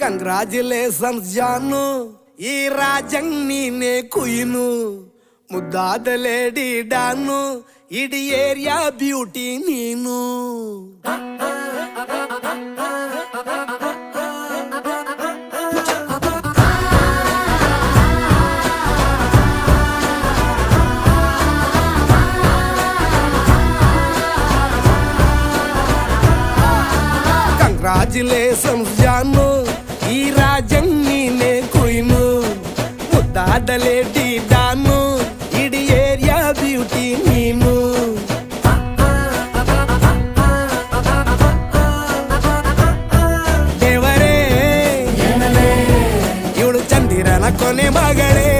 Congratulations Janu ఈ రాజం నేనే కుయిను. ముద్దాదలేడి డాను ఇడి ఏరియా బ్యూటీ నేను. కంగ్రాచులేషన్స్ జాను ఈ రాజన్ని నే కుయ్ను ముದ್ದಾడలేటి దాను ఇడి ఏరియా బ్యూటీ నీము ದೇವರೇ ಇವಳು చందిరన కొనే మగడే.